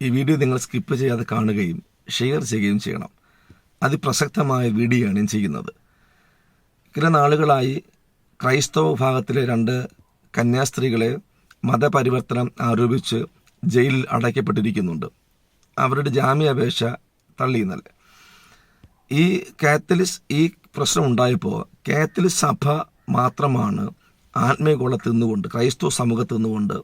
ഈ വീഡിയോ നിങ്ങൾ സ്കിപ്പ് ചെയ്യാതെ കാണുകയും ഷെയർ ചെയ്യുകയും ചെയ്യണം. അതിപ്രസക്തമായ വീഡിയോയാണ് ഞാൻ ചെയ്യുന്നത്. ചില നാളുകളായി ക്രൈസ്തവ വിഭാഗത്തിലെ രണ്ട് കന്യാസ്ത്രീകളെ മതപരിവർത്തനം ആരോപിച്ച് ജയിലിൽ അടയ്ക്കപ്പെട്ടിരിക്കുന്നുണ്ട്. അവരുടെ ജാമ്യാപേക്ഷ തള്ളി ഇന്നലെ ഈ കാത്തലിസ് ഈ പ്രശ്നം ഉണ്ടായപ്പോൾ കാത്തലിസ് സഭ മാത്രമാണ് ആത്മീയകോളത്തിൽ നിന്നുകൊണ്ട് ക്രൈസ്തവ സമൂഹത്തിൽ നിന്നുകൊണ്ട്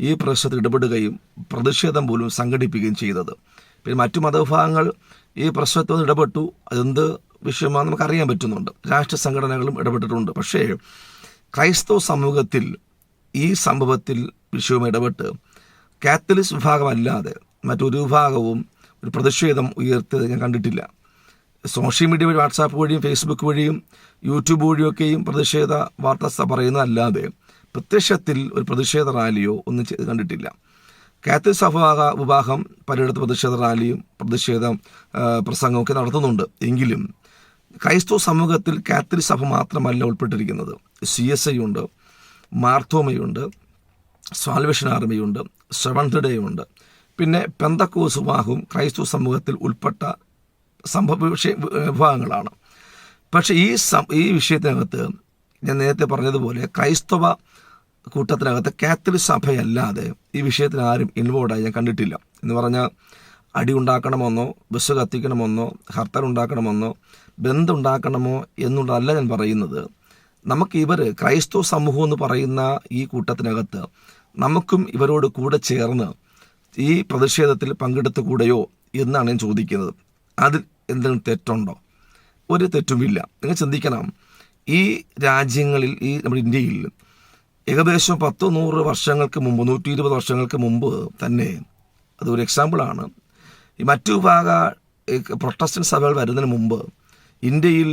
ഈ പ്രശ്നത്തിൽ ഇടപെടുകയും പ്രതിഷേധം പോലും സംഘടിപ്പിക്കുകയും ചെയ്തത്. പിന്നെ മറ്റു മതവിഭാഗങ്ങൾ ഈ പ്രശ്നത്തിൽ ഇടപെട്ടു. അതെന്ത് വിഷയമാണെന്ന് നമുക്കറിയാൻ പറ്റുന്നുണ്ട്. രാഷ്ട്രീയ സംഘടനകളും ഇടപെട്ടിട്ടുണ്ട്. പക്ഷേ ക്രൈസ്തവ സമൂഹത്തിൽ ഈ സംഭവത്തിൽ വിഷയവും ഇടപെട്ട് കാത്തലിക് വിഭാഗമല്ലാതെ മറ്റൊരു വിഭാഗവും ഒരു പ്രതിഷേധം ഉയർത്തിയത് ഞാൻ കണ്ടിട്ടില്ല. സോഷ്യൽ മീഡിയ വഴി വാട്സാപ്പ് വഴിയും ഫേസ്ബുക്ക് വഴിയും യൂട്യൂബ് വഴിയൊക്കെയും പ്രതിഷേധ വാർത്ത പറയുന്നതല്ലാതെ പ്രത്യക്ഷത്തിൽ ഒരു പ്രതിഷേധ റാലിയോ ഒന്നും ചെയ്ത് കണ്ടിട്ടില്ല. കാത്തലിക് സഭ വിഭാഗം പലയിടത്ത് പ്രതിഷേധ റാലിയും പ്രതിഷേധ പ്രസംഗമൊക്കെ നടത്തുന്നുണ്ട്. എങ്കിലും ക്രൈസ്തവ സമൂഹത്തിൽ കാത്തലിക് സഭ മാത്രമല്ല ഉൾപ്പെട്ടിരിക്കുന്നത്. സി എസ് ഐ ഉണ്ട് മാർത്തോമയുണ്ട് സാൽവേഷൻ ആർമിയുണ്ട് ഉണ്ട് പിന്നെ പെന്തക്കോസ് വിഭാഗവും ക്രൈസ്തവ സമൂഹത്തിൽ ഉൾപ്പെട്ട സംഭവ വിഷയ വിഭാഗങ്ങളാണ്. പക്ഷേ ഈ ഈ വിഷയത്തിനകത്ത് ഞാൻ നേരത്തെ പറഞ്ഞതുപോലെ ക്രൈസ്തവ കൂട്ടത്തിനകത്ത് കാത്തലിക് സഭയല്ലാതെ ഈ വിഷയത്തിൽ ആരും ഇൻവോൾവായി ഞാൻ കണ്ടിട്ടില്ല. എന്ന് പറഞ്ഞാൽ അടി ഉണ്ടാക്കണമെന്നോ ബസ് കത്തിക്കണമെന്നോ ഹർത്താൽ ഉണ്ടാക്കണമെന്നോ ബന്ധുണ്ടാക്കണമോ എന്നുള്ളതല്ല ഞാൻ പറയുന്നത്. നമുക്ക് ഇവർ ക്രൈസ്തവ സമൂഹം എന്ന് പറയുന്ന ഈ കൂട്ടത്തിനകത്ത് നമുക്കും ഇവരോട് കൂടെ ചേർന്ന് ഈ പ്രതിഷേധത്തിൽ പങ്കെടുത്തുകൂടെയോ എന്നാണ് ഞാൻ ചോദിക്കുന്നത്. അതിൽ എന്തെങ്കിലും തെറ്റുണ്ടോ? ഒരു തെറ്റുമില്ല. നിങ്ങൾ ചിന്തിക്കണം. ഈ രാജ്യങ്ങളിൽ ഈ നമ്മുടെ ഇന്ത്യയിൽ ഏകദേശം പത്ത് നൂറ് വർഷങ്ങൾക്ക് മുമ്പ് നൂറ്റി ഇരുപത് വർഷങ്ങൾക്ക് മുമ്പ് തന്നെ അതൊരു എക്സാമ്പിളാണ് ഈ മറ്റു വിഭാഗ പ്രൊട്ടസ്റ്റന്റ് സഭകൾ വരുന്നതിന് മുമ്പ് ഇന്ത്യയിൽ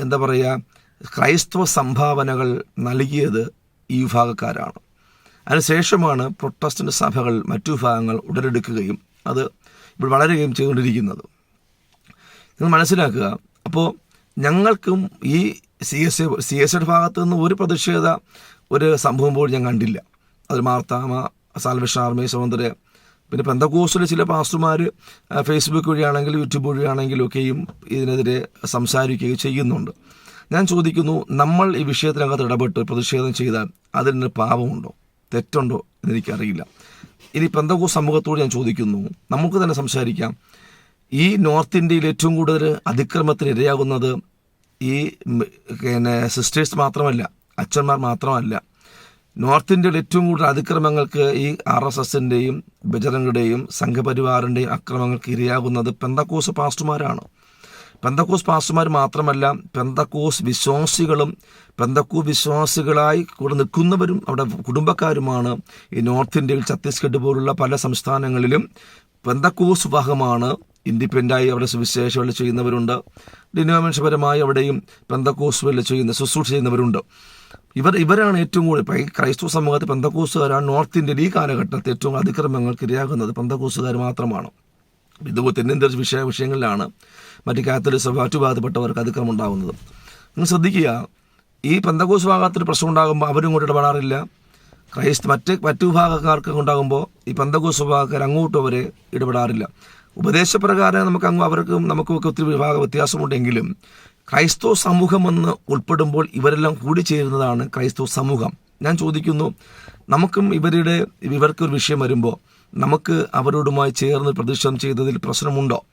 എന്താ പറയുക ക്രൈസ്തവ സംഭാവനകൾ നൽകിയത് ഈ വിഭാഗക്കാരാണ്. അതിനുശേഷമാണ് പ്രൊട്ടസ്റ്റന്റ് സഭകൾ മറ്റു വിഭാഗങ്ങൾ ഉടലെടുക്കുകയും അത് ഇപ്പോൾ വളരുകയും ചെയ്തുകൊണ്ടിരിക്കുന്നത്. നിങ്ങൾ മനസ്സിലാക്കുക അപ്പോൾ ഞങ്ങൾക്കും ഈ സി എസ് സി എസ് എയുടെ ഭാഗത്തു നിന്ന് ഒരു പ്രതിഷേധ ഒരു സംഭവം പോലും ഞാൻ കണ്ടില്ല. അത് മാർത്താമ സാൽവേഷൻ ആർമി സ്വതന്ത്ര പിന്നെ പെന്തക്കോസിലെ ചില പാസ്റ്റർമാർ ഫേസ്ബുക്ക് വഴിയാണെങ്കിലും യൂട്യൂബ് വഴിയാണെങ്കിലും ഒക്കെയും ഇതിനെതിരെ സംസാരിക്കുകയും ചെയ്യുന്നുണ്ട്. ഞാൻ ചോദിക്കുന്നു നമ്മൾ ഈ വിഷയത്തിനകത്ത് ഇടപെട്ട് പ്രതിഷേധം ചെയ്താൽ അതിന് പാപമുണ്ടോ? തെറ്റുണ്ടോ എന്നെനിക്കറിയില്ല ഇനി പെന്തക്കോസ് സമൂഹത്തോട് ഞാൻ ചോദിക്കുന്നു നമുക്ക് തന്നെ സംസാരിക്കാം. ഈ നോർത്ത് ഇന്ത്യയിൽ ഏറ്റവും കൂടുതൽ അതിക്രമത്തിന് ഇരയാകുന്നത് ഈ പിന്നെ സിസ്റ്റേഴ്സ് മാത്രമല്ല അച്ഛന്മാർ മാത്രമല്ല നോർത്ത് ഇന്ത്യയിൽ ഏറ്റവും കൂടുതൽ അതിക്രമങ്ങൾക്ക് ഈ ആർ എസ് എസിന്റെയും ബജറംഗയുടെയും സംഘപരിവാറിന്റെയും അക്രമങ്ങൾക്ക് ഇരയാകുന്നത് പെന്തക്കോസ് പാസ്റ്റുമാരാണ് പെന്തക്കോസ് പാസ്റ്റുമാർ മാത്രമല്ല പെന്തക്കോസ് വിശ്വാസികളും പെന്തക്കോ വിശ്വാസികളായി കൂടെ നിൽക്കുന്നവരും അവിടെ കുടുംബക്കാരുമാണ് ഈ നോർത്ത് ഇന്ത്യയിൽ ഛത്തീസ്ഗഡ് പോലുള്ള പല സംസ്ഥാനങ്ങളിലും പെന്തക്കോസ് വിഭാഗമാണ് ഇൻഡിപെൻഡായി അവിടെ സുവിശേഷകൾ ചെയ്യുന്നവരുണ്ട്. ഡിനോമിനേഷൻപരമായി അവിടെയും പെന്തക്കോസ് ചെയ്യുന്ന ശുശ്രൂഷ ചെയ്യുന്നവരുണ്ട്. ഇവർ ഇവരാണ് ഏറ്റവും കൂടുതൽ ക്രൈസ്തവ സമൂഹത്തിൽ പന്തക്കൂസുകാരാണ് നോർത്ത് ഇന്ത്യയിൽ ഈ കാലഘട്ടത്തിൽ ഏറ്റവും അതിക്രമങ്ങൾക്ക് ഇരയാകുന്നത് പന്തക്കൂസുകാർ മാത്രമാണ്. ഇതുപോലെ തെന്നിന്ത്യ വിഷയ വിഷയങ്ങളിലാണ് മറ്റ് കാത്തലിക് സഭ മറ്റു ഭാഗത്തിൽപ്പെട്ടവർക്ക് അതിക്രമം ഉണ്ടാകുന്നത്. നിങ്ങൾ ശ്രദ്ധിക്കുക ഈ പന്തക്കൂസ് ഭാഗത്തൊരു പ്രശ്നം ഉണ്ടാകുമ്പോൾ അവരും കൂടി ഇടപെടാറില്ല. ക്രൈസ്ത മറ്റ് മറ്റു വിഭാഗക്കാർക്ക് ഉണ്ടാകുമ്പോൾ ഈ പന്തക്കൂസ് വിഭാഗക്കാർ അങ്ങോട്ടും അവരെ ഇടപെടാറില്ല. ഉപദേശപ്രകാരം നമുക്ക് അങ്ങ് അവർക്കും നമുക്കും ഒക്കെ ഒത്തിരി വിഭാഗ വ്യത്യാസമുണ്ടെങ്കിലും ക്രൈസ്തവ സമൂഹം എന്ന് ഉൾപ്പെടുമ്പോൾ ഇവരെല്ലാം കൂടി ചേരുന്നതാണ് ക്രൈസ്തവ സമൂഹം. ഞാൻ ചോദിക്കുന്നു നമുക്കും ഇവരുടെ ഇവർക്കൊരു വിഷയം വരുമ്പോൾ നമുക്ക് അവരോടുമായി ചേർന്ന് പ്രതിഷേധം ചെയ്തതിൽ പ്രശ്നമുണ്ടോ?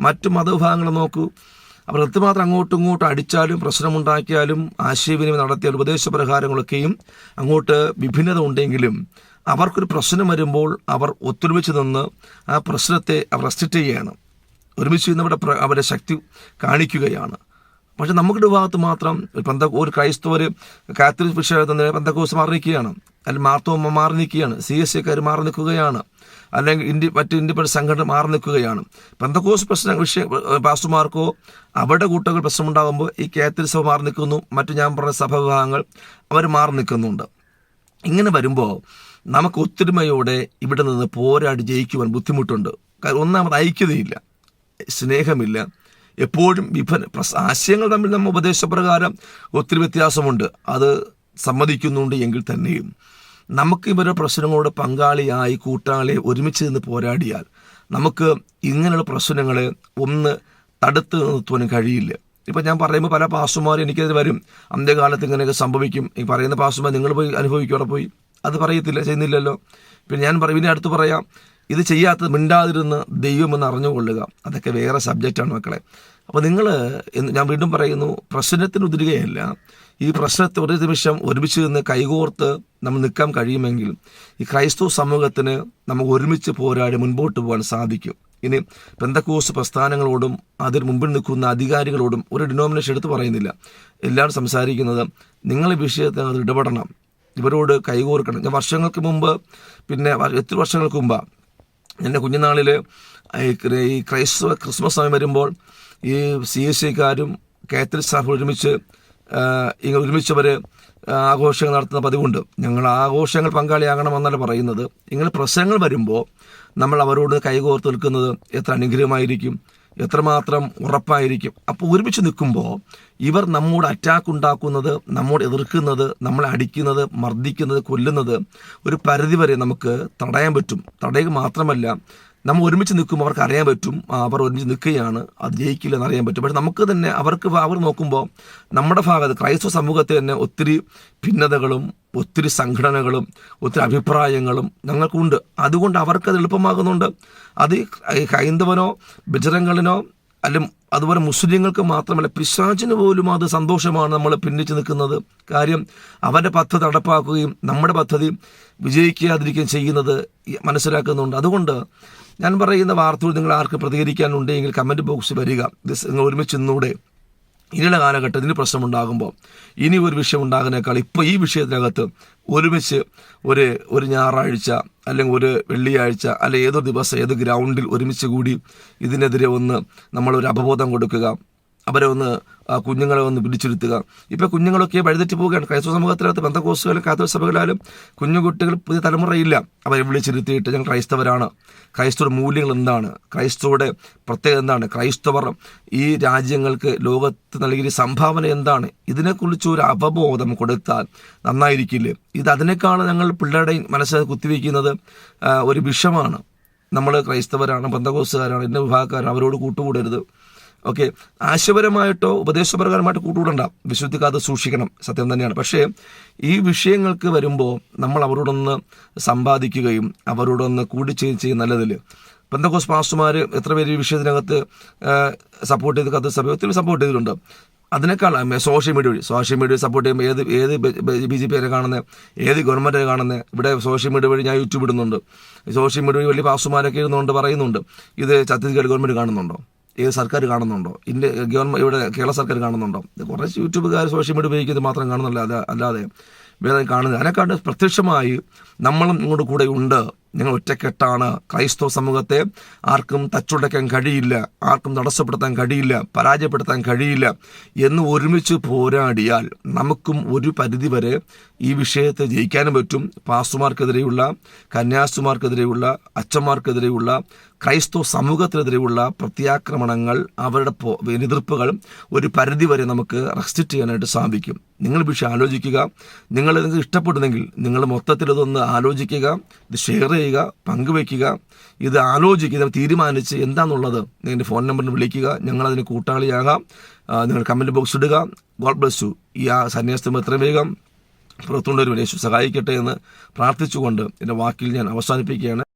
മറ്റു മതവിഭാഗങ്ങൾ നോക്കൂ. അവർ എത്രമാത്രം അങ്ങോട്ടും ഇങ്ങോട്ടും അടിച്ചാലും പ്രശ്നമുണ്ടാക്കിയാലും ആശയവിനിമയം നടത്തിയ ഉപദേശപ്രകാരങ്ങളൊക്കെയും അങ്ങോട്ട് വിഭിന്നത ഉണ്ടെങ്കിലും അവർക്കൊരു പ്രശ്നം വരുമ്പോൾ അവർ ഒത്തൊരുമിച്ച് നിന്ന് ആ പ്രശ്നത്തെ അവർ റെസ്ട്രിക്റ്റ് ചെയ്യുകയാണ്. ഒരുമിച്ച് പ്ര- അവരുടെ ശക്തി കാണിക്കുകയാണ്. പക്ഷെ നമ്മുടെ ഭാഗത്ത് മാത്രം ഒരു പന്ത ഒരു ക്രൈസ്തവർ കാത്തലിക് വിഷയത്തിൽ പന്തക്കോസ് മാറി നിൽക്കുകയാണ് അല്ലെങ്കിൽ മാർത്തോമ്മ മാറി നിൽക്കുകയാണ് സി എസ് സിക്കാർ മാറി നിൽക്കുകയാണ് അല്ലെങ്കിൽ ഇന്ത്യ മറ്റ് ഇൻഡിപെൻഡന്റ് സംഘടന മാറി നിൽക്കുകയാണ് പന്തക്കോസ് പ്രശ്ന വിഷയ പാസ്റ്റർമാർക്കോ അവരുടെ കൂട്ടങ്ങൾ പ്രശ്നമുണ്ടാകുമ്പോൾ ഈ കാത്തലിക് സഭ മാറി നിൽക്കുന്നു മറ്റു ഞാൻ പറഞ്ഞ സഭ വിഭാഗങ്ങൾ അവർ മാറി നിൽക്കുന്നുണ്ട് ഇങ്ങനെ വരുമ്പോൾ നമുക്ക് ഒത്തൊരുമയോടെ ഇവിടെ നിന്ന് പോരാടി ജയിക്കുവാൻ ബുദ്ധിമുട്ടുണ്ട്. കാരണം ഒന്നാമത് ഐക്യതയില്ല. സ്നേഹമില്ല. എപ്പോഴും വിഭന ആശയങ്ങൾ തമ്മിൽ നമ്മൾ ഉപദേശപ്രകാരം ഒത്തിരി വ്യത്യാസമുണ്ട്. അത് സമ്മതിക്കുന്നുണ്ട് എങ്കിൽ തന്നെയും. നമുക്ക് ഇവരുടെ പ്രശ്നങ്ങളോട് പങ്കാളിയായി കൂട്ടാളിയെ ഒരുമിച്ച് നിന്ന് പോരാടിയാൽ നമുക്ക് ഇങ്ങനെയുള്ള പ്രശ്നങ്ങളെ ഒന്ന് തടുത്ത് നിർത്തുവാനും കഴിയില്ല. ഇപ്പം ഞാൻ പറയുമ്പോൾ പല പാസുമാരും എനിക്കത് വരും. അന്ത്യകാലത്ത് ഇങ്ങനെയൊക്കെ സംഭവിക്കും. ഈ പറയുന്ന പാസുമാർ നിങ്ങൾ പോയി അനുഭവിക്കും അവിടെ പോയി? അത് പറയത്തില്ല ചെയ്യുന്നില്ലല്ലോ. പിന്നെ ഞാൻ പറയും ഇനി അടുത്ത് പറയാം. ഇത് ചെയ്യാത്തത് മിണ്ടാതിരുന്ന് ദൈവമെന്ന് അറിഞ്ഞുകൊള്ളുക. അതൊക്കെ വേറെ സബ്ജക്റ്റാണ് മക്കളെ. അപ്പോൾ നിങ്ങൾ ഞാൻ വീണ്ടും പറയുന്നു പ്രശ്നത്തിന് ഉതിരുകയല്ല ഈ പ്രശ്നത്തെ ഒരു നിമിഷം ഒരുമിച്ച് നിന്ന് കൈകോർത്ത് നമ്മൾ നിൽക്കാൻ കഴിയുമെങ്കിൽ ഈ ക്രൈസ്തവ സമൂഹത്തിന് നമുക്ക് ഒരുമിച്ച് പോരാടി മുൻപോട്ട് പോകാൻ സാധിക്കും. ഇനി പെന്തക്കോസ് പ്രസ്ഥാനങ്ങളോടും അതിന് മുമ്പിൽ നിൽക്കുന്ന അധികാരികളോടും ഒരു ഡിനോമിനേഷൻ എടുത്ത് പറയുന്നില്ല. എല്ലാവരും സംസാരിക്കുന്നത് നിങ്ങൾ ഈ വിഷയത്തിൽ ഇടപെടണം. ഇവരോട് കൈകോർക്കണം. ഞാൻ വർഷങ്ങൾക്ക് മുമ്പ് പിന്നെ എത്ര വർഷങ്ങൾക്ക് മുമ്പാണ് എന്റെ കുഞ്ഞുനാളിൽ ഈ ക്രൈസ്തവ ക്രിസ്മസ് സമയം വരുമ്പോൾ ഈ സി എസ് സിക്കാരും കാത്തലിക് സ്റ്റാഫ് ഒരുമിച്ച് ഇങ്ങനെ ഒരുമിച്ചവർ ആഘോഷങ്ങൾ നടത്തുന്ന പതിവുണ്ട്. ഞങ്ങൾ ആഘോഷങ്ങൾ പങ്കാളിയാകണമെന്നല്ല പറയുന്നത്. ഇങ്ങനെ പ്രശ്നങ്ങൾ വരുമ്പോൾ നമ്മൾ അവരോട് കൈകോർത്ത് നിൽക്കുന്നത് എത്ര അനുഗ്രഹമായിരിക്കും. എത്രമാത്രം ഉറപ്പായിരിക്കും? അപ്പോൾ ഒരുമിച്ച് നിൽക്കുമ്പോൾ ഇവർ നമ്മോട് അറ്റാക്ക് ഉണ്ടാക്കുന്നത് നമ്മോട് എതിർക്കുന്നത് നമ്മളെ അടിക്കുന്നത് മർദ്ദിക്കുന്നത് കൊല്ലുന്നത് ഒരു പരിധിവരെ നമുക്ക് തടയാൻ പറ്റും. തടയുക മാത്രമല്ല നമ്മൾ ഒരുമിച്ച് നിൽക്കും അവർക്ക് അറിയാൻ പറ്റും. അവർ ഒരുമിച്ച് നിൽക്കുകയാണ്. അത് ജയിക്കില്ലെന്ന് അറിയാൻ പറ്റും. പക്ഷെ നമുക്ക് തന്നെ അവർക്ക് അവർ നോക്കുമ്പോൾ നമ്മുടെ ഭാഗത്ത് ക്രൈസ്തവ സമൂഹത്തെ തന്നെ ഒത്തിരി ഭിന്നതകളും ഒത്തിരി സംഘടനകളും ഒത്തിരി അഭിപ്രായങ്ങളും ഞങ്ങൾക്കുണ്ട്. അതുകൊണ്ട് അവർക്കത് എളുപ്പമാകുന്നുണ്ട്. അത് ഹൈന്ദവനോ ബജറങ്ങളിനോ അല്ല അതുപോലെ മുസ്ലിങ്ങൾക്ക് മാത്രമല്ല പിശാചിന് പോലും അത് സന്തോഷമാണ് നമ്മൾ പിന്നിച്ച് നിൽക്കുന്നത്. കാര്യം അവന്റെ പദ്ധതി നടപ്പാക്കുകയും നമ്മുടെ പദ്ധതി വിജയിക്കാതിരിക്കുകയും ചെയ്യുന്നത് മനസ്സിലാക്കുന്നുണ്ട്. അതുകൊണ്ട് ഞാൻ പറയുന്ന വാർത്തകൾ നിങ്ങൾ ആർക്ക് പ്രതികരിക്കാനുണ്ടെങ്കിൽ കമന്റ് ബോക്സിൽ വരിക. ഇത് നിങ്ങൾ ഒരുമിച്ച് ഇന്നൂടെ ഇനിയുള്ള കാലഘട്ടത്തിൽ പ്രശ്നമുണ്ടാകുമ്പോൾ ഇനി ഒരു വിഷയം ഉണ്ടാകുന്നേക്കാൾ ഇപ്പോൾ ഈ വിഷയത്തിനകത്ത് ഒരുമിച്ച് ഒരു ഒരു ഞായറാഴ്ച അല്ലെങ്കിൽ ഒരു വെള്ളിയാഴ്ച അല്ലെ ഏതൊരു ദിവസം ഏത് ഗ്രൗണ്ടിൽ ഒരുമിച്ച് കൂടി ഇതിനെതിരെ ഒന്ന് നമ്മളൊരു അവബോധം കൊടുക്കുക. അവരെ ഒന്ന് കുഞ്ഞുങ്ങളെ ഒന്ന് പിടിച്ചിരുത്തുക. ഇപ്പോൾ കുഞ്ഞുങ്ങളൊക്കെ വഴിതെറ്റി പോവുകയാണ്. ക്രൈസ്തവ സമൂഹത്തിനകത്ത് ബന്ധകോസുകളും കാത്തോ സഭകളാലും കുഞ്ഞു കുട്ടികൾ പുതിയ തലമുറയില്ല. അവരെ വിളിച്ചിരുത്തിയിട്ട് ഞങ്ങൾ ക്രൈസ്തവരാണ്. ക്രൈസ്തവ മൂല്യങ്ങൾ എന്താണ്? ക്രൈസ്തവയുടെ പ്രത്യേകത എന്താണ്? ക്രൈസ്തവർ ഈ രാജ്യങ്ങൾക്ക് ലോകത്ത് നൽകിയ സംഭാവന എന്താണ്? ഇതിനെക്കുറിച്ച് ഒരു അവബോധം കൊടുത്താൽ നന്നായിരിക്കില്ലേ? ഇത് അതിനേക്കാൾ ഞങ്ങൾ പിള്ളേരുടെ മനസ്സിൽ കുത്തിവെക്കുന്നത് ഒരു വിഷമാണ്. നമ്മൾ ക്രൈസ്തവരാണ് ബന്ധകോസുകാരാണ് ഇന്ന വിഭാഗക്കാരാണ് അവരോട് കൂട്ടുകൂടരുത്. ഓക്കെ ആശയപരമായിട്ടോ ഉപദേശപ്രകാരമായിട്ടോ കൂട്ടുകൂടണ്ട. വിശുദ്ധി കാത്ത് സൂക്ഷിക്കണം. സത്യം തന്നെയാണ്. പക്ഷേ ഈ വിഷയങ്ങൾക്ക് വരുമ്പോൾ നമ്മൾ അവരോടൊന്ന് സമ്പാദിക്കുകയും അവരോടൊന്ന് കൂടിച്ചേരും ചെയ്യും നല്ലതിൽ. പെന്തക്കോസ് പാസ്റ്റുമാർ എത്ര പേര് ഈ വിഷയത്തിനകത്ത് സപ്പോർട്ട് ചെയ്ത് കത്ത് സഭ ഒത്തിരി സപ്പോർട്ട് ചെയ്തിട്ടുണ്ട്. അതിനേക്കാൾ സോഷ്യൽ മീഡിയ വഴി. സോഷ്യൽ മീഡിയ സപ്പോർട്ട് ചെയ്യുമ്പോൾ ഏത് ഏത് ബി ജെ പിയെ കാണുന്നത് ഏത് ഗവൺമെന്റ് കാണുന്നത് ഇവിടെ സോഷ്യൽ മീഡിയ വഴി ഞാൻ യൂട്യൂബ് ഇടുന്നുണ്ട്. സോഷ്യൽ മീഡിയ വഴി വലിയ പാസ്റ്റർമാരൊക്കെ ഇരുന്നുകൊണ്ട് പറയുന്നുണ്ട്. ഇത് ഛത്തീസ്ഗഡ് ഗവൺമെന്റ് കാണുന്നുണ്ടോ? ഏത് സർക്കാർ കാണുന്നുണ്ടോ? ഇന്ത്യ ഗവൺമെന്റ് ഇവിടെ കേരള സർക്കാർ കാണുന്നുണ്ടോ? കുറച്ച് യൂട്യൂബുകാർ സോഷ്യൽ മീഡിയ ഉപയോഗിക്കുന്നത് മാത്രം കാണുന്നില്ല അല്ലാതെ വേറെ കാണുന്നത്. അതിനെക്കാട്ട് പ്രത്യക്ഷമായി നമ്മളും ഇങ്ങോട്ട് കൂടെ ഉണ്ട്. ഞങ്ങൾ ഒറ്റക്കെട്ടാണ്. ക്രൈസ്തവ സമൂഹത്തെ ആർക്കും തച്ചുടയ്ക്കാൻ കഴിയില്ല. ആർക്കും തടസ്സപ്പെടുത്താൻ കഴിയില്ല. പരാജയപ്പെടുത്താൻ കഴിയില്ല. എന്ന് ഒരുമിച്ച് പോരാടിയാൽ നമുക്കും ഒരു പരിധിവരെ ഈ വിഷയത്തെ ജയിക്കാനും പറ്റും. പാസുമാർക്കെതിരെയുള്ള കന്യാസുമാർക്കെതിരെയുള്ള അച്ഛന്മാർക്കെതിരെയുള്ള ക്രൈസ്തവ സമൂഹത്തിനെതിരെയുള്ള പ്രത്യാക്രമണങ്ങൾ അവരുടെ എതിർപ്പുകൾ ഒരു പരിധിവരെ നമുക്ക് റെസ്ട്രിക്റ്റ് ചെയ്യാനായിട്ട് സാധിക്കും. നിങ്ങൾ വിഷയം ആലോചിക്കുക. നിങ്ങൾ നിങ്ങൾക്ക് ഇഷ്ടപ്പെടുന്നെങ്കിൽ നിങ്ങൾ മൊത്തത്തിൽ ഇതൊന്ന് ആലോചിക്കുക. ഇത് ഷെയർ ചെയ്യുക. പങ്കുവയ്ക്കുക ഇത് ആലോചിക്കുക തീരുമാനിച്ച് എന്താണെന്നുള്ളത് നിങ്ങളുടെ ഫോൺ നമ്പറിൽ വിളിക്കുക ഞങ്ങളതിന് കൂട്ടാളിയാകാം. നിങ്ങൾ കമന്റ് ബോക്സ് ഇടുക. ഗോഡ് ബ്ലസ് യു ഈ ആ സന്യാസത്തിന് എത്രയും വേഗം പുറത്തുകൊണ്ടൊരു യേശു സഹായിക്കട്ടെ എന്ന് പ്രാർത്ഥിച്ചുകൊണ്ട് എന്റെ വാക്കിൽ ഞാൻ അവസാനിപ്പിക്കുകയാണ്.